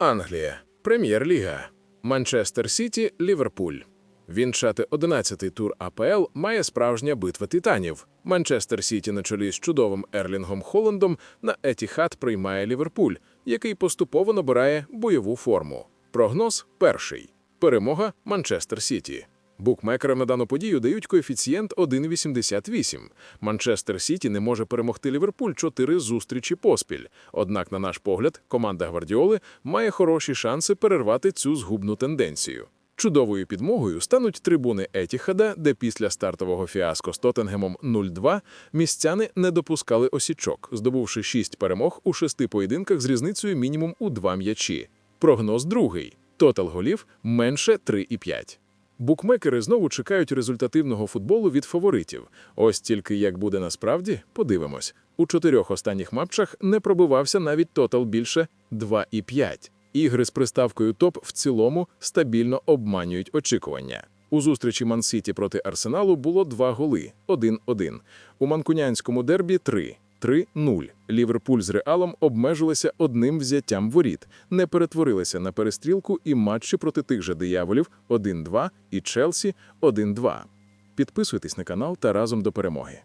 Англія. Прем'єр-ліга. Манчестер Сіті, Ліверпуль. Вінчати 11-й тур АПЛ має справжня битва титанів. Манчестер Сіті на чолі з чудовим Ерлінгом Холландом на Етіхат приймає Ліверпуль, який поступово набирає бойову форму. Прогноз перший. Перемога Манчестер Сіті. Букмекерам на дану подію дають коефіцієнт 1,88. Манчестер Сіті не може перемогти Ліверпуль чотири зустрічі поспіль. Однак, на наш погляд, команда Гвардіоли має хороші шанси перервати цю згубну тенденцію. Чудовою підмогою стануть трибуни Етіхада, де після стартового фіаско з Тоттенгемом 0-2 містяни не допускали осічок, здобувши шість перемог у шести поєдинках з різницею мінімум у два м'ячі. Прогноз другий. Тотал голів менше 3,5. Букмекери знову чекають результативного футболу від фаворитів. Ось тільки як буде насправді, подивимось. У чотирьох останніх матчах не пробивався навіть тотал більше 2,5. Ігри з приставкою топ в цілому стабільно обманюють очікування. У зустрічі Ман-Сіті проти Арсеналу було два голи 1-1. У манкунянському дербі 3. 3-0. Ліверпуль з Реалом обмежилися одним взяттям воріт, не перетворилися на перестрілку і матчі проти тих же дияволів 1-2 і Челсі 1-2. Підписуйтесь на канал та разом до перемоги.